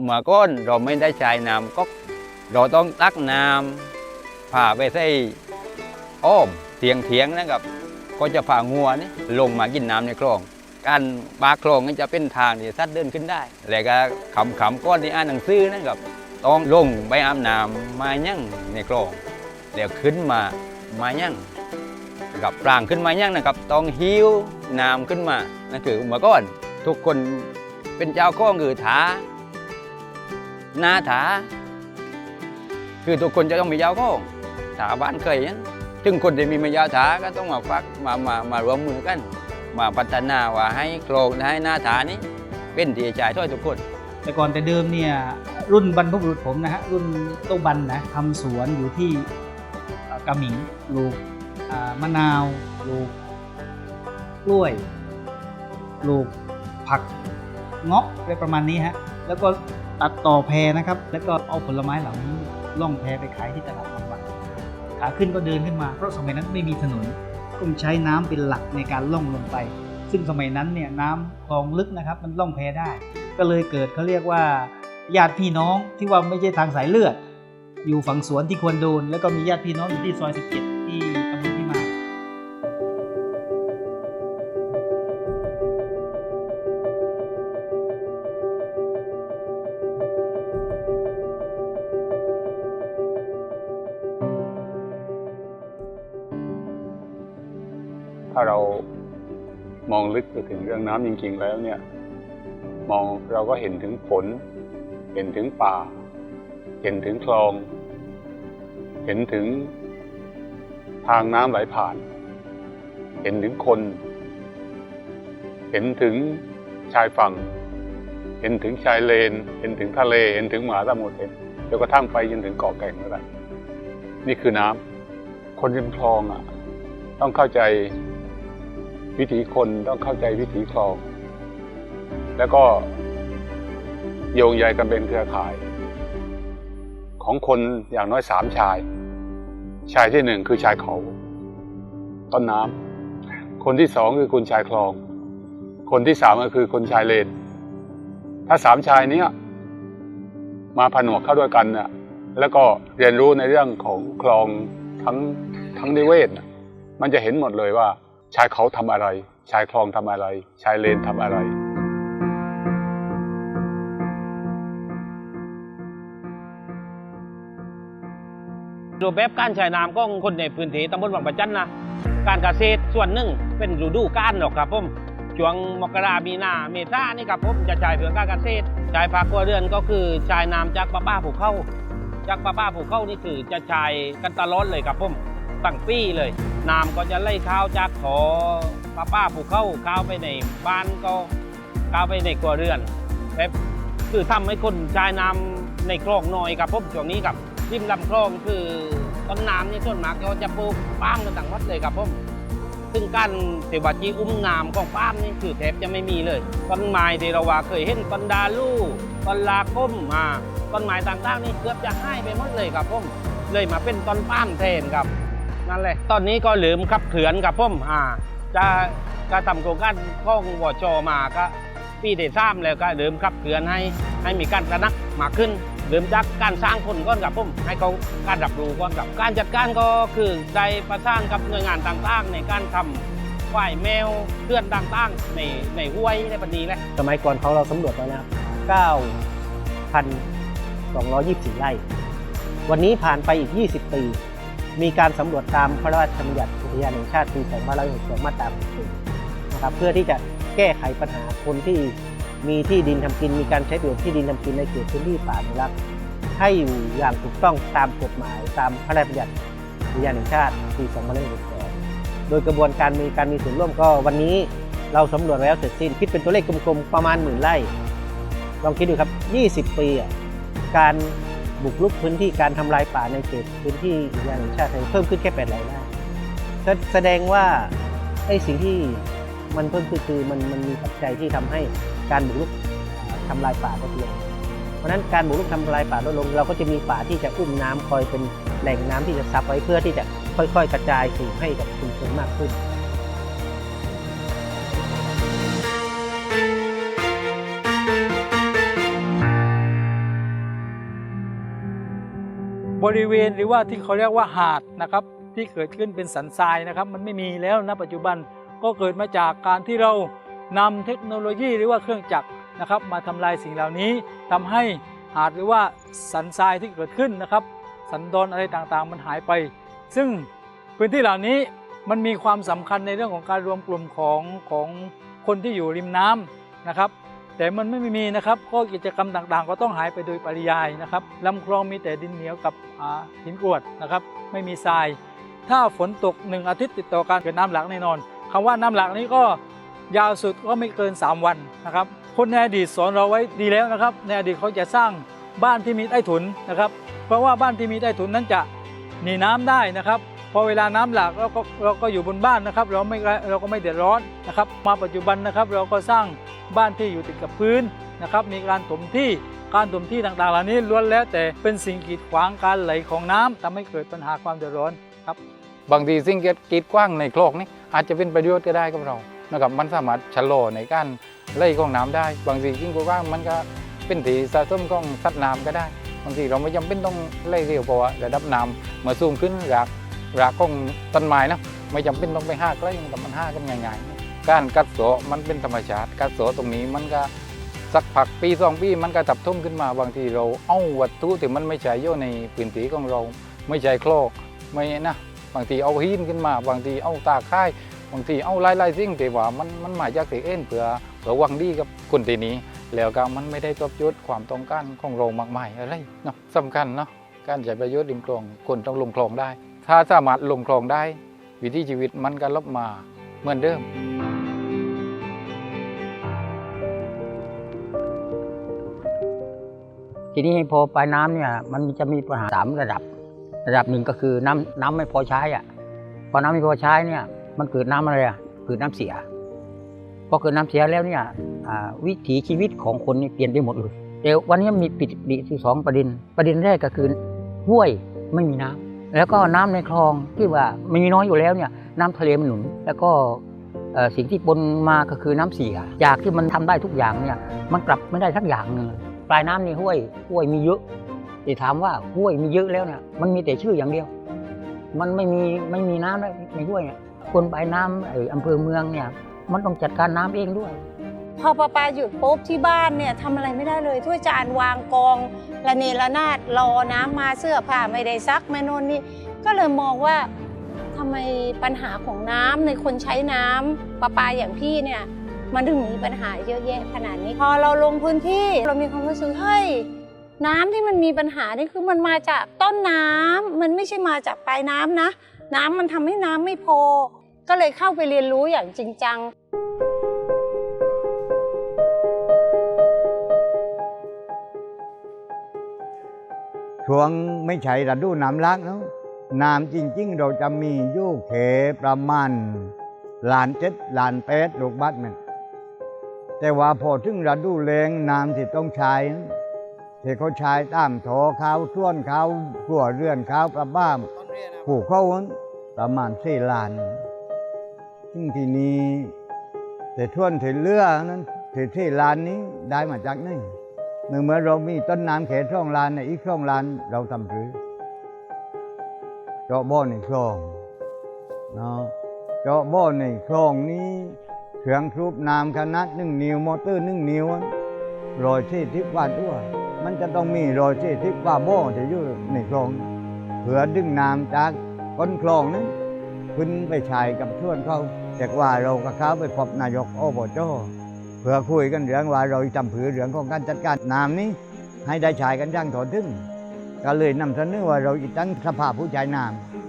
เมื่อก่อนเราไม่ได้ใช้น้ำก็เราต้องตักน้ำผ่าไปใส่อ้อมเทียงเทียงนะครับ ก็จะผ่างัวนี่ลงมากินน้ำในคลอง การปาคลองนี่จะเป็นทางที่สัตว์เดินขึ้นได้ แล้วก็ขำขำก้อนที่อ่านหนังสือนะครับต้องลงไปอาบน้ำมายั่งในคลองเดี๋ยวขึ้นมามายั่งกับปรางขึ้นมายั่งนะครับ ต้องหิ้วน้ำขึ้นมานั่นคือเมื่อก่อน ทุกคนเป็นเจ้าข้องคือถา หน้าถาคือทุกคนจะต้องมีเจ้าข้องถาบ้านเคยนั้นถึงคนที่มีมายาถาก็ต้องมาฟักมามามารวมมือกัน มาพัฒนาว่าให้โครงให้หน้าถานี้ เป็นที่จ่ายถ้อยทุกคน แต่ก่อนแต่เดิมเนี่ยรุ่นบรรพบุรุษผมนะฮะรุ่นต้บันนะทำสวนอยู่ที่กระหมิงปลูกมะนาวปลูกกล้วยปลูกผักเงาะอะไรประมาณนี้ฮะแล้วก็ ตัดต่อแพนะครับ แล้วก็เอาผลไม้เหล่านี้ล่องแพไปขายที่ตลาดบางวันขาขึ้นก็เดินขึ้นมา เพราะสมัยนั้นไม่มีถนนต้องใช้น้ำเป็นหลักในการล่องลงไป ซึ่งสมัยนั้นเนี่ยน้ำคลองลึกนะครับ มันล่องแพได้ ก็เลยเกิดเขาเรียกว่าญาติพี่น้องที่ว่าไม่ใช่ทางสายเลือด อยู่ฝั่งสวนที่ควรโดน แล้วก็มีญาติพี่น้องอยู่ที่ซอย 17 ที่ตำบลพิมา ถ้าเรามองลึกไปถึงเรื่องน้ำจริงๆแล้วเนี่ย มองเราก็เห็นถึงฝน เห็นถึงป่า เห็นถึงคลอง เห็นถึงทางน้ำไหลผ่าน เห็นถึงคน เห็นถึงชายฝั่ง เห็นถึงชายเลน เห็นถึงทะเล เห็นถึงมหาสมุทรเห็นจนกระทั่งไปจนถึงเกาะแก่งนั่นแหละนี่คือน้ำคนริมคลองอะ ต้องเข้าใจ วิถีคนต้องเข้าใจวิถีคลอง แล้วก็โยงใยกันเป็นเครือข่าย ของคนอย่างน้อยสามชาย ชายที่หนึ่งคือชายเขา ต้นน้ำคนที่สองคือคนชายคลอง คนที่สามก็คือคนชายเลนถ้าสามชายเนี้ยมาผนวกเข้าด้วยกันน่ะแล้วก็เรียนรู้ในเรื่องของคลองทั้งทั้งนิเวศ มันจะเห็นหมดเลยว่า ชายเขาทำอะไร ชายคลองทำอะไร ชายเลนทำอะไร รูปแบบการใช้น้ำของคนในพื้นที่ตำบลวังประจันนะ การเกษตรส่วนหนึ่งเป็นฤดูกาลหรอกครับผมช่วงมกรามีนาเมษานี่ครับผมจะใช้เพื่อการเกษตรใช้ผักครัวเรือนก็คือใช้น้ำจากป้าป้าผูกเข้าจากป้าป้าผูกเข้านี่คือจะใช้กันตลอดเลยครับผม ตั้งปีเลยน้ำก็จะไหล่เข้าจากขอป้าป้าผูกเข้าเข้าไปในบ้านก็เข้าไปในครัวเรือนแบบคือทำให้คนใช้น้ำในคลองน้อยครับผมช่วงนี้ครับริมลำคลองคือต้นน้ำนี่ส่วนมากเขาจะปลูกป้ามกันต่างวัดเลยครับผมซึ่งการเสวาจีอุ้มน้ำของป้ามนี่คือแทบจะไม่มีเลยต้นไม้ที่เราว่าเคยเห็นต้นดาลูต้นลาก้มมาต้นไม้ต่างๆนี่เกือบจะหายไปหมดเลยครับผมเลยมาเป็นต้นป้ามแทนครับ นั่นแหละ ตอนนี้ก็ลืมขับเขือนครับผมอ่าจะจะทำโครงการข้องวชมาก็ปีเดซ้ำแล้วก็เดิมขับเขือนให้ให้มีการระนักมากขึ้นเริ่มจากการสร้างคนก่อนครับผมให้เขาการรับรู้ก่อนครับ การจัดการก็คือได้ประสานกับหน่วยงานต่างๆ ในการทำฝ่ายแมวเคลื่อนต่างๆในในห้วยในปันนี้แหละสมัยก่อนเขาเราสำรวจแล้วนะครับ9,224 ไร่ วันนี้ผ่านไปอีก 20 ปี มีการสำรวจตามพระราชบัญญัติอุทยานแห่งชาติปี2562มาตรา60นะครับเพื่อที่จะแก้ไขปัญหาคนที่มีที่ดินทำกิน มีการใช้ประโยชน์ที่ดินทำกินในเขตพื้นที่ป่าอนุรักษ์ให้อยู่อย่างถูกต้องตามกฎหมาย ตามพระราชบัญญัติอุทยานแห่งชาติปี2562โดยกระบวนการมีการมีส่วนร่วมก็วันนี้เราสำรวจแล้วเสร็จสิ้นคิดเป็นตัวเลขกลมๆประมาณหมื่นไร่ลองคิดดูครับ 20 ปีอะการ บุกรุกพื้นที่การทำลายป่าในเขตพื้นที่อุทยานแห่งชาติไทยเพิ่มขึ้นแค่8ไร่ไร่แสแสดงว่าไอ้สิ่งที่มันเพิ่มขึ้นคือมันมันมีปัจจัยที่ทำให้การบุกรุกอ่าทำลายป่าลดลง เพราะฉะนั้นการบุกรุกทำลายป่าลดลง เราก็จะมีป่าที่จะอุ้มน้ำคอยเป็นแหล่งน้ำที่จะซับไว้เพื่อที่จะค่อย ๆ กระจายสู่ให้กับชุมชนมากขึ้น บริเวณหรือว่าที่เขาเรียกว่าหาดนะครับที่เกิดขึ้นเป็นสันทรายนะครับ มันไม่มีแล้วณปัจจุบันก็เกิดมาจากการที่เรานำเทคโนโลยีหรือว่าเครื่องจักรนะครับ มาทำลายสิ่งเหล่านี้ทำให้หาดหรือว่าสันทรายที่เกิดขึ้นนะครับ สันดอนอะไรต่างๆ มันหายไป ซึ่งพื้นที่เหล่านี้มันมีความสำคัญในเรื่องของการรวมกลุ่มของของคนที่อยู่ริมน้ำนะครับ แต่มันไม่มีนะครับก็กิจกรรมต่างๆ ก็ต้องหายไปโดยปริยายนะครับลำคลองมีแต่ดินเหนียวกับหินกรวดนะครับไม่มีทราย ถ้าฝนตกหนึ่งอาทิตย์ติดต่อกันเกิดน้ำหลากแน่นอนคำว่าน้ำหลากนี้ก็ยาวสุดก็ไม่เกิน 3 วันนะครับคนในอดีตสอนเราไว้ดีแล้วนะครับในอดีตเขาจะสร้างบ้านที่มีใต้ถุนนะครับ เพราะว่าบ้านที่มีใต้ถุนนั้นจะหนีน้ำได้นะครับ พอเวลาน้ำหลากเราก็เราก็อยู่บนบ้านนะครับ เราไม่เราก็ไม่เดือดร้อนนะครับ มาปัจจุบันนะครับ เราก็สร้างบ้านที่อยู่ติดกับพื้นนะครับ มีการถมที่การถมที่ต่างๆ เหล่านี้ล้วนแล้วแต่เป็นสิ่งกีดขวางการไหลของน้ำทำให้เกิดปัญหาความเดือดร้อนครับบางทีสิ่งกีดกว้างในคลองนี้อาจจะเป็นประโยชน์ก็ได้กับเรานะครับมันสามารถชะลอในการไล่ของน้ำได้ บางทีสิ่งกีดกว้างมันก็เป็นที่สะสมของสัตว์น้ำก็ได้ บางทีเราไม่จำเป็นต้องไล่เร็วเพราะว่าระดับน้ำเมื่อสูงขึ้นราก รากของต้นไม้นะไม่จำเป็นต้องไปห้าใกล้วแต่มันห้ากันง่ายๆการกัดเสาะมันเป็นธรรมชาติกัดเสาะตรงนี้มันก็สักพักปีสองปีมันก็ตับทุ่มขึ้นมาบางทีเราเอาวัตถุที่มันไม่ใช่อยู่ในพื้นที่ของเรา ไม่ใช่โคลกไม่นะบางทีเอาหินขึ้นมา บางทีเอาตาค่ายบางทีเอาไล่ไล่สิ่งที่ว่ามันมันหมายจากที่เอ็นเพื่อเพื่อวังดีกับคนทีนี้ แล้วก็มันไม่ได้ตอบโจทย์ความต้องการของเรามากมายอะไรเนาะสำคัญเนาะการใช้ประโยชน์ริมคลองคนต้องลงคลองได้ ถ้าสามารถลงคลองได้ วิถีชีวิตมันก็ลบมาเหมือนเดิม ทีนี้พอปลายน้ำเนี่ยมันจะมีปัญหาสามระดับ ระดับหนึ่งก็คือน้ำน้ำไม่พอใช้อะพอน้ำไม่พอใช้เนี่ยมันเกิดน้ำอะไรอะเกิดน้ำเสียพอเกิดน้ำเสียแล้วเนี่ยวิถีชีวิตของคนนี่เปลี่ยนไปหมดเลยเดี๋ยววันนี้มีปิดปีที่สองประเด็น ประเด็นแรกก็คือห้วยไม่มีน้ำ แล้วก็น้ำในคลองที่ว่ามีน้อยอยู่แล้วเนี่ยน้ำทะเลมันหนุน แล้วก็สิ่งที่ปนมาก็คือน้ำเสียจากที่มันทำได้ทุกอย่างเนี่ยมันกลับไม่ได้สักอย่างหนึ่งปลายน้ำในห้วยห้วยมีเยอะแต่ถามว่าห้วยมีเยอะแล้วเนี่ยมันมีแต่ชื่ออย่างเดียว มันไม่มีไม่มีน้ำในห้วยเนี่ยคนปลายน้ำไอ้อำเภอเมืองเนี่ยมันต้องจัดการน้ำเองด้วย พอประปาหยุดปุ๊บที่บ้านเนี่ยทำอะไรไม่ได้เลยถ้วยจานวางกองระเนระนาดรอน้ำมาเสื้อผ้าไม่ได้ซักแม่นนนี่ก็เลยมองว่าทำไมปัญหาของน้ำในคนใช้น้ำประปาอย่างพี่เนี่ยมันถึงมีปัญหาเยอะแยะขนาดนี้พอเราลงพื้นที่เรามีความรู้สึกเฮ้ยน้ำที่มันมีปัญหานี่คือมันมาจากต้นน้ำมันไม่ใช่มาจากปลายน้ำนะ น้ำมันทำให้น้ำไม่พอ ก็เลยเข้าไปเรียนรู้อย่างจริงจัง ช่วงไม่ใช่ฤดูน้ำลักเนาะน้ำจริง ๆ เราจะมีอยู่เขประมาณล้านเจ็ดล้านแปดลูกบาทเมตรแต่ว่าพอถึงฤดูแล้งน้ำที่ต้องใช้ที่เขาใช้ตามโถเขาท่วนเขาขัวเรือนเขาประบ้ามผูกเขานั้นประมาณสี่ล้าน ซึ่งทีนี้แต่ท่วนที่เรือนั้นที่ที่ล้านนี้ได้มาจากไหน เมื่อเมื่อเรามีต้นน้ำเขตช่องลานในอีกช่องลานเราทำหรือเจาะบ่อในคลองเนาะเจาะบ่อในคลองนี้เครื่องสูบน้ำขนาดหนึ่งนิ้วมอเตอร์หนึ่งนิ้วรอยที่ทิพว่าด้วยมันจะต้องมีรอยที่ทิพว่าบ่อที่อยู่ในคลองเพื่อดึงน้ำจากก้นคลองนั้นขึ้นไปชายกับช่วนเขาแต่ว่าเราก็เข้าไปพบนายกอบจ เพื่อคุยกันเรื่องว่าเราจำผือเรื่องของการจัดการน้ำนี้ ให้ได้ใช้กันอย่างถอดถึงก็เลยนำเสนอว่าเราจะตั้งสภาผู้ใช้น้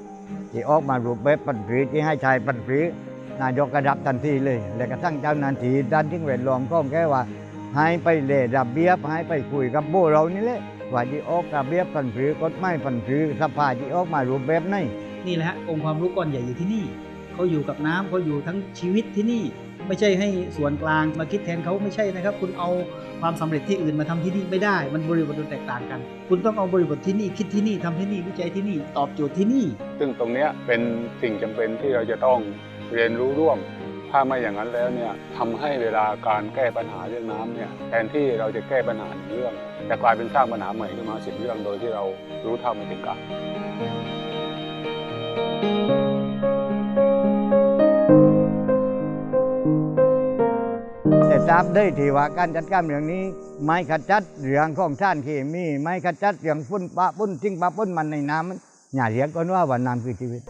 ำที่ออกมารูปแบบปันปรีที่ให้ใช้ปันปรีนายกกระดับทันทีเลย และกระทั่งเจ้าหน้าที่ด้านทิ้งเวทล้อมก็แค่ว่าให้ไปเล่ระเบียบให้ไปคุยกับโบเรานี่แหละว่าที่ออกระเบียบปันปรีกฎหมายปันปรีสภาที่ออกมารูปแบบไหนนี่แหละฮะองค์ความรู้ก้อนใหญ่อยู่ที่นี่เขาอยู่กับน้ำเขาอยู่ทั้งชีวิตที่นี่ ไม่ใช่ให้ส่วนกลางมาคิดแทนเขาไม่ใช่นะครับ คุณเอาความสำเร็จที่อื่นมาทำที่นี่ไม่ได้ มันบริบทมันแตกต่างกัน คุณต้องเอาบริบทที่นี่คิดที่นี่ทำที่นี่วิจัยที่นี่ตอบโจทย์ที่นี่ ซึ่งตรงนี้เป็นสิ่งจำเป็นที่เราจะต้องเรียนรู้ร่วม ถ้าไม่อย่างนั้นแล้วเนี่ยทำให้เวลาการแก้ปัญหาเรื่องน้ำเนี่ยแทนที่เราจะแก้ปัญหาเรื่อง แต่กลายเป็นสร้างปัญหาใหม่ขึ้นมาสิบเรื่องโดยที่เรารู้เท่าไม่ถึงการแต่ ทราบได้ที่ว่าการจัดการเรื่องนี้ ไม้ขจัดเรื่องของท่านเคมีไม้ขจัดเรื่องฝุ่นปะปุ้นทิ้งปะปุ้นมันในน้ำอย่าเรียกกันว่าว่าน้ำคือชีวิต